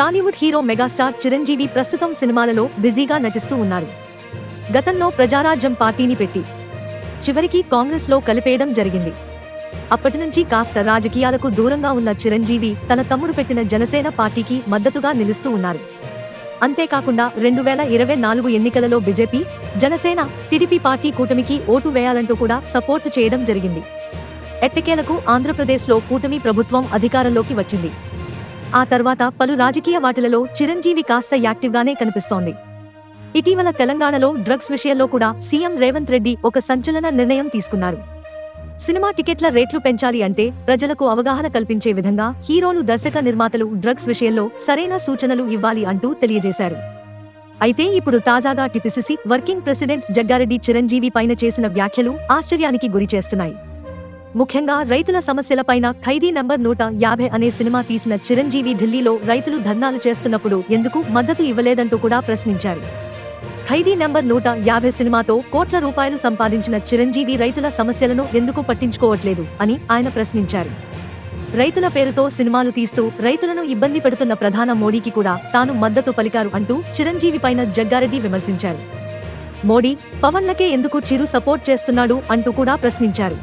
Tollywood hero megastar Chiranjeevi ప్రస్తుతం సినిమాలలో బిజీగా నటిస్తూ ఉన్నారు. గతంలో ప్రజారాజ్యం పార్టీని పెట్టి చివరికి కాంగ్రెస్లో కలిపేయడం జరిగింది. అప్పటి నుంచి కాస్త రాజకీయాలకు దూరంగా ఉన్న చిరంజీవి తన తమ్ముడు పెట్టిన జనసేన పార్టీకి మద్దతుగా నిలుస్తూ ఉన్నారు. అంతేకాకుండా రెండు వేల ఇరవై నాలుగు ఎన్నికలలో బీజేపీ జనసేన టీడీపీ పార్టీ కూటమికి ఓటు వేయాలంటూ కూడా సపోర్టు చేయడం జరిగింది. ఎట్టకేలకు ఆంధ్రప్రదేశ్లో కూటమి ప్రభుత్వం అధికారంలోకి వచ్చింది. ఆ తర్వాత పలు రాజకీయ వాటిలలో చిరంజీవి కాస్త యాక్టివ్గానే కనిపిస్తోంది. ఇటీవల తెలంగాణలో డ్రగ్స్ విషయంలో కూడా సీఎం రేవంత్ రెడ్డి ఒక సంచలన నిర్ణయం తీసుకున్నారు. సినిమా టికెట్ల రేట్లు పెంచాలి అంటే ప్రజలకు అవగాహన కల్పించే విధంగా హీరోలు దర్శక నిర్మాతలు డ్రగ్స్ విషయంలో సరైన సూచనలు ఇవ్వాలి అంటూ తెలియజేశారు. అయితే ఇప్పుడు తాజాగా TPCC working president Jaggareddy Chiranjeevi పైన చేసిన వ్యాఖ్యలు ఆశ్చర్యానికి గురిచేస్తున్నాయి. ముఖ్యంగా రైతుల సమస్యలపైన ఖైదీ నంబర్ నూట యాభై అనే సినిమా తీసిన చిరంజీవి ఢిల్లీలో రైతులు ధర్నాలు చేస్తున్నప్పుడు ఎందుకు మద్దతు ఇవ్వలేదంటూ కూడా ప్రశ్నించారు. ఖైదీ నంబర్ నూట యాభై సినిమాతో కోట్ల రూపాయలు సంపాదించిన చిరంజీవి రైతుల సమస్యలను ఎందుకు పట్టించుకోవట్లేదు అని ఆయన ప్రశ్నించారు. రైతుల పేరుతో సినిమాలు తీస్తూ రైతులను ఇబ్బంది పెడుతున్న ప్రధాన మోడీకి కూడా తాను మద్దతు పలికారు అంటూ చిరంజీవి పైన జగ్గారెడ్డి విమర్శించారు. మోడీ పవన్లకే ఎందుకు చిరు సపోర్ట్ చేస్తున్నాడు అంటూ కూడా ప్రశ్నించారు.